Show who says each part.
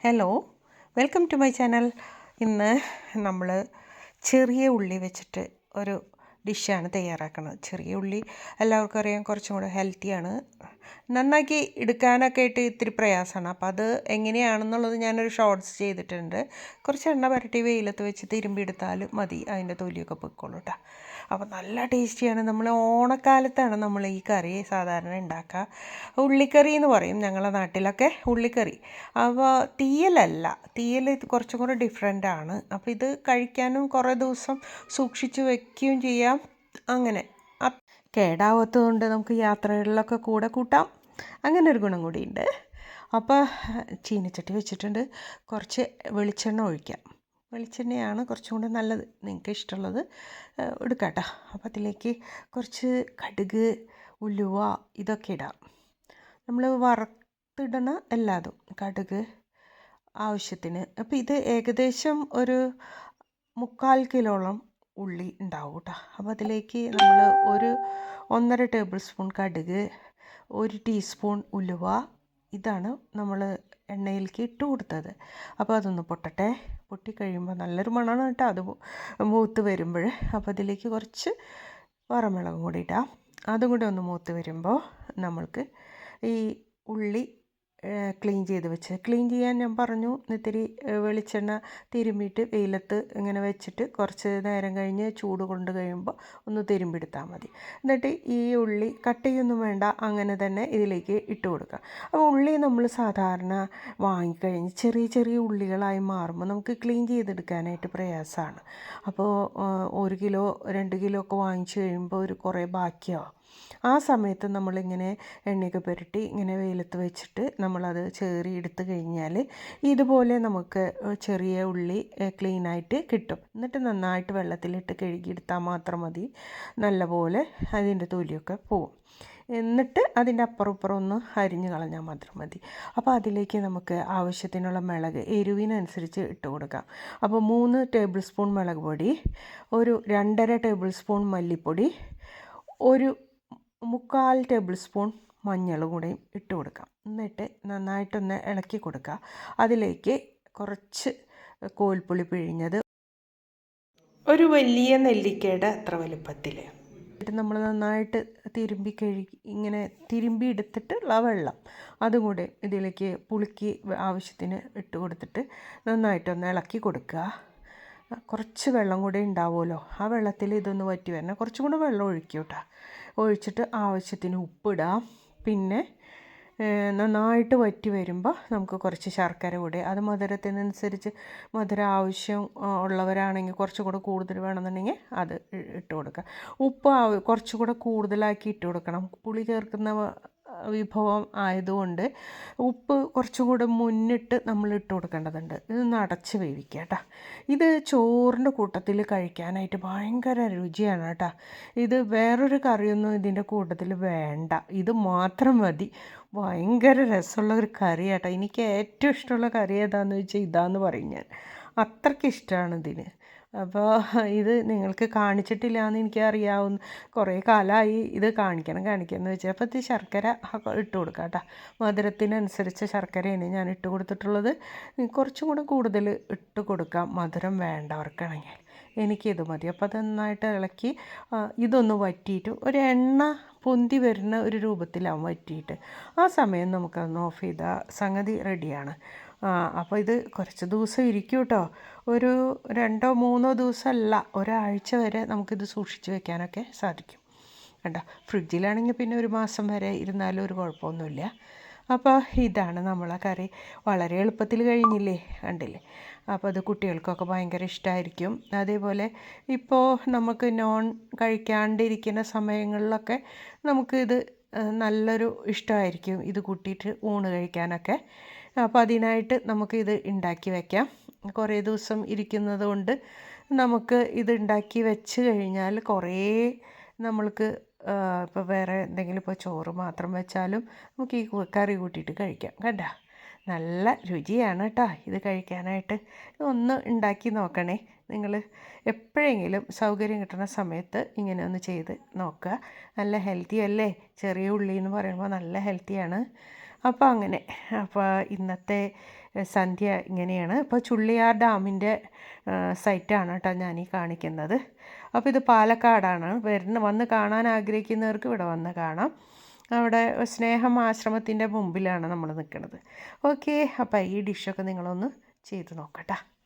Speaker 1: Hello welcome to my channel ഇന്ന് നമ്മൾ ചെറിയ ഉള്ളി വെച്ചിട്ട് ഒരു ഡിഷാണ് തയ്യാറാക്കുന്നത് ചെറിയ ഉള്ളി എല്ലാവർക്കും അറിയാം കുറച്ചും കൂടെ ഹെൽത്തിയാണ് നന്നാക്കി എടുക്കാനൊക്കെ ആയിട്ട് ഇത്തിരി പ്രയാസമാണ്. അപ്പോൾ അത് എങ്ങനെയാണെന്നുള്ളത് ഞാനൊരു ഷോർട്ട്സ് ചെയ്തിട്ടുണ്ട്. കുറച്ച് എണ്ണ പുരട്ടി വെയിലത്ത് വെച്ച് തിരുമ്പി എടുത്താൽ മതി അതിന്റെ തൊലിയൊക്കെ പൊയ്ക്കോളൂ കേട്ടോ അപ്പോൾ നല്ല ടേസ്റ്റിയാണ് നമ്മൾ ഓണക്കാലത്താണ് നമ്മൾ ഈ കറി സാധാരണ ഉണ്ടാക്കുക ഉള്ളിക്കറി എന്ന് പറയും ഞങ്ങളുടെ നാട്ടിലൊക്കെ ഉള്ളിക്കറി. അപ്പോൾ തീയലല്ല തീയൽ ഇത് കുറച്ചും കൂടെ ഡിഫറെന്റ് ആണ്. അപ്പോൾ ഇത് കഴിക്കാനും കുറേ ദിവസം സൂക്ഷിച്ച് വെക്കുകയും ചെയ്യാം. അങ്ങനെ. കേടാവാത്തതുകൊണ്ട് നമുക്ക് യാത്രകളിലൊക്കെ കൂടെ കൂട്ടാം. അങ്ങനെ ഒരു ഗുണം കൂടിയുണ്ട്. അപ്പോൾ ചീനച്ചട്ടി വെച്ചിട്ടുണ്ട്. കുറച്ച് വെളിച്ചെണ്ണ ഒഴിക്കാം. വെളിച്ചെണ്ണയാണ് കുറച്ചും കൂടെ നല്ലത്. നിങ്ങൾക്ക് ഇഷ്ടമുള്ളത് എടുക്കാം അപ്പോൾ അതിലേക്ക് കുറച്ച് കടുക് ഉലുവ ഇതൊക്കെ ഇടാം. നമ്മൾ വറുത്തിടണ എല്ലാതും. കടുക് ആവശ്യത്തിന്. അപ്പോൾ ഇത് ഏകദേശം ഒരു മുക്കാൽ കിലോളം ഉള്ളി ഉണ്ടാവും കേട്ടോ അപ്പോൾ അതിലേക്ക് നമ്മൾ ഒരു ഒന്നര ടേബിൾ സ്പൂൺ കടുക് ഒരു ടീസ്പൂൺ ഉലുവ ഇതാണ് നമ്മൾ എണ്ണയിലേക്ക് ഇട്ട് കൊടുത്തത്. അപ്പോൾ അതൊന്ന് പൊട്ടട്ടെ. പൊട്ടിക്കഴിയുമ്പോൾ നല്ലൊരു മണമാണ് കേട്ടോ അത് മൂത്ത് വരുമ്പോൾ അപ്പോൾ അതിലേക്ക് കുറച്ച് വറമുളകും കൂടി ഇടാം അതും കൂടി ഒന്ന് മൂത്ത് വരുമ്പോൾ നമ്മൾക്ക് ഈ ഉള്ളി ക്ലീൻ ചെയ്ത് വെച്ച് ക്ലീൻ ചെയ്യാൻ ഞാൻ പറഞ്ഞു ഇത്തിരി വെളിച്ചെണ്ണ തിരുമ്മിയിട്ട് വെയിലത്ത് ഇങ്ങനെ വെച്ചിട്ട് കുറച്ച് നേരം കഴിഞ്ഞ് ചൂട് കൊണ്ട് കഴിയുമ്പോൾ ഒന്ന് തിരുമ്പിടുത്താൽ മതി. എന്നിട്ട് ഈ ഉള്ളി കട്ട് ചെയ്യൊന്നും വേണ്ട അങ്ങനെ തന്നെ ഇതിലേക്ക് ഇട്ട് കൊടുക്കുക അപ്പോൾ ഉള്ളി നമ്മൾ സാധാരണ വാങ്ങിക്കഴിഞ്ഞ് ചെറിയ ചെറിയ ഉള്ളികളായി മാറുമ്പോൾ നമുക്ക് ക്ലീൻ ചെയ്തെടുക്കാനായിട്ട് പ്രയാസമാണ് അപ്പോൾ ഒരു കിലോ രണ്ട് കിലോ ഒക്കെ വാങ്ങിച്ച് കഴിയുമ്പോൾ ഒരു കുറേ ബാക്കിയാവും. ആ സമയത്ത് നമ്മളിങ്ങനെ എണ്ണയൊക്കെ പുരട്ടി ഇങ്ങനെ വെയിലത്ത് വെച്ചിട്ട് നമ്മളത് ചേറി എടുത്തു കഴിഞ്ഞാൽ ഇതുപോലെ നമുക്ക് ചെറിയ ഉള്ളി ക്ലീനായിട്ട് കിട്ടും. എന്നിട്ട് നന്നായിട്ട് വെള്ളത്തിലിട്ട് കഴുകിയെടുത്താൽ മാത്രം മതി. നല്ലപോലെ അതിന്റെ തൊലിയൊക്കെ പോവും. എന്നിട്ട് അതിന്റെ അപ്പുറം ഇപ്പുറം ഒന്ന് അരിഞ്ഞ് കളഞ്ഞാൽ മാത്രം മതി. അപ്പോൾ അതിലേക്ക് നമുക്ക് ആവശ്യത്തിനുള്ള മുളക് എരിവിനനുസരിച്ച് ഇട്ട് കൊടുക്കാം. അപ്പോൾ മൂന്ന് ടേബിൾ സ്പൂൺ മുളക് പൊടി ഒരു രണ്ടര ടേബിൾ സ്പൂൺ മല്ലിപ്പൊടി ഒരു മുക്കാൽ ടേബിൾ സ്പൂൺ മഞ്ഞൾ കൂടെയും ഇട്ട് കൊടുക്കാം. എന്നിട്ട് നന്നായിട്ടൊന്ന് ഇളക്കി കൊടുക്കുക. അതിലേക്ക് കുറച്ച് കോൽപ്പുളി പിഴിഞ്ഞത് ഒരു വലിയ നെല്ലിക്കയുടെ അത്ര വലുപ്പത്തിൽ. എന്നിട്ട് നമ്മൾ നന്നായിട്ട് തിരുമ്പി കഴുകി ഇങ്ങനെ തിരുമ്പി എടുത്തിട്ടുള്ള വെള്ളം അതും കൂടെ ഇതിലേക്ക് പുളിക്ക് ആവശ്യത്തിന് ഇട്ട് കൊടുത്തിട്ട് നന്നായിട്ടൊന്ന് ഇളക്കി കൊടുക്കുക. കുറച്ച് വെള്ളം കൂടെ ഉണ്ടാവുമല്ലോ. ആ വെള്ളത്തിൽ ഇതൊന്ന് വറ്റി വരണം. കുറച്ചും കൂടെ വെള്ളം ഒഴിക്കൂട്ടാ കേട്ടോ. ഒഴിച്ചിട്ട് ആവശ്യത്തിന് ഉപ്പിടാം. പിന്നെ നന്നായിട്ട് വറ്റി വരുമ്പോൾ നമുക്ക് കുറച്ച് ശർക്കര കൂടി. അത് മധുരത്തിനനുസരിച്ച് മധുരം ആവശ്യം ഉള്ളവരാണെങ്കിൽ കുറച്ചുകൂടെ കൂടുതൽ വേണമെന്നുണ്ടെങ്കിൽ അത് ഇട്ട് കൊടുക്കുക. ഉപ്പ് കുറച്ചുകൂടെ കൂടുതലാക്കി ഇട്ട് കൊടുക്കണം. പുളി ചേർക്കുന്ന വിഭവം ആയതുകൊണ്ട് ഉപ്പ് കുറച്ചും കൂടെ മുന്നിട്ട് നമ്മൾ ഇട്ട് കൊടുക്കേണ്ടതുണ്ട് ഇതൊന്ന് അടച്ച് വേവിക്കുക കേട്ടോ. ഇത് ചോറിന്റെ കൂട്ടത്തിൽ കഴിക്കാനായിട്ട് ഭയങ്കര രുചിയാണ് കേട്ടോ. ഇത് വേറൊരു കറിയൊന്നും ഇതിന്റെ കൂട്ടത്തിൽ വേണ്ട. ഇത് മാത്രം മതി. ഭയങ്കര രസമുള്ള ഒരു കറി കേട്ടോ എനിക്ക് ഏറ്റവും ഇഷ്ടമുള്ള കറി ഏതാണെന്ന് വെച്ചാൽ ഇതാന്ന് പറയും ഞാൻ. അത്രയ്ക്ക് ഇഷ്ടമാണ് ഇതിന്. അപ്പോൾ ഇത് നിങ്ങൾക്ക് കാണിച്ചിട്ടില്ല എന്ന് എനിക്ക് അറിയാവുന്ന കുറേ കാലമായി ഇത് കാണിക്കണം കാണിക്കണം എന്ന് വെച്ചാൽ അപ്പോൾ ഇത് ശർക്കര ഇട്ട് കൊടുക്കാം കേട്ടോ. മധുരത്തിനനുസരിച്ച് ശർക്കരയാണ് ഞാൻ ഇട്ട് കൊടുത്തിട്ടുള്ളത്. കുറച്ചും കൂടെ കൂടുതൽ ഇട്ട് കൊടുക്കാം. മധുരം വേണ്ടവർക്കാണെങ്കിൽ. എനിക്കിത് മതി. അപ്പോൾ അത് നന്നായിട്ട് ഇളക്കി ഇതൊന്ന് വറ്റിയിട്ട് ഒരു എണ്ണ പൊന്തി വരുന്ന ഒരു രൂപത്തിലാവും വറ്റിയിട്ട് ആ സമയം നമുക്കതൊന്ന് ഓഫ് ചെയ്താൽ സംഗതി റെഡിയാണ്. അപ്പോൾ ഇത് കുറച്ച് ദിവസം ഇരിക്കും കേട്ടോ ഒരു രണ്ടോ മൂന്നോ ദിവസമല്ല ഒരാഴ്ച വരെ നമുക്കിത് സൂക്ഷിച്ച് വെക്കാനൊക്കെ സാധിക്കും. കണ്ടോ? ഫ്രിഡ്ജിലാണെങ്കിൽ പിന്നെ ഒരു മാസം വരെ ഇരുന്നാലും ഒരു കുഴപ്പമൊന്നുമില്ല. അപ്പോൾ ഇതാണ് നമ്മളെ കറി. വളരെ എളുപ്പത്തിൽ കഴിഞ്ഞില്ലേ കണ്ടില്ലേ? അപ്പോൾ അത് കുട്ടികൾക്കൊക്കെ ഭയങ്കര ഇഷ്ടമായിരിക്കും അതേപോലെ ഇപ്പോൾ നമുക്ക് നോൺ കഴിക്കാണ്ടിരിക്കുന്ന സമയങ്ങളിലൊക്കെ നമുക്ക് ഇത് നല്ലൊരു ഇഷ്ടമായിരിക്കും ഇത് കൂട്ടിയിട്ട് ഊണ് കഴിക്കാനൊക്കെ. അപ്പോൾ അതിനായിട്ട് നമുക്ക് ഇത് ഉണ്ടാക്കി വയ്ക്കാം കുറേ ദിവസം ഇരിക്കുന്നത് കൊണ്ട് നമുക്ക് ഇത് ഉണ്ടാക്കി വെച്ച് കഴിഞ്ഞാൽ കുറേ നമ്മൾക്ക് ഇപ്പോൾ വേറെ എന്തെങ്കിലും ഇപ്പോൾ ചോറ് മാത്രം വെച്ചാലും നമുക്ക് ഈ കറി കൂട്ടിയിട്ട് കഴിക്കാം കണ്ട? നല്ല രുചിയാണ് കേട്ടോ ഇത് കഴിക്കാനായിട്ട്. ഒന്ന് ഉണ്ടാക്കി നോക്കണേ. നിങ്ങൾ എപ്പോഴെങ്കിലും സൗകര്യം കിട്ടുന്ന സമയത്ത് ഇങ്ങനെ ഒന്ന് ചെയ്ത് നോക്കുക. നല്ല ഹെൽത്തി അല്ലേ? ചെറിയ ഉള്ളി എന്ന് പറയുമ്പോൾ നല്ല ഹെൽത്തിയാണ് അപ്പോൾ അങ്ങനെ അപ്പോൾ ഇന്നത്തെ സന്ധ്യ ഇങ്ങനെയാണ്. ഇപ്പോൾ ചുള്ളിയാർ ഡാമിന്റെ സൈറ്റാണ് കേട്ടോ ഞാൻ ഈ കാണിക്കുന്നത്. അപ്പോൾ ഇത് പാലക്കാടാണ്. വരുന്ന വന്ന് കാണാൻ ആഗ്രഹിക്കുന്നവർക്ക് ഇവിടെ വന്ന് കാണാം. അവിടെ സ്നേഹം ആശ്രമത്തിന്റെ മുമ്പിലാണ് നമ്മൾ നിൽക്കുന്നത്. ഓക്കെ അപ്പോൾ ഈ ഡിഷൊക്കെ നിങ്ങളൊന്ന് ചെയ്ത് നോക്കട്ടെ.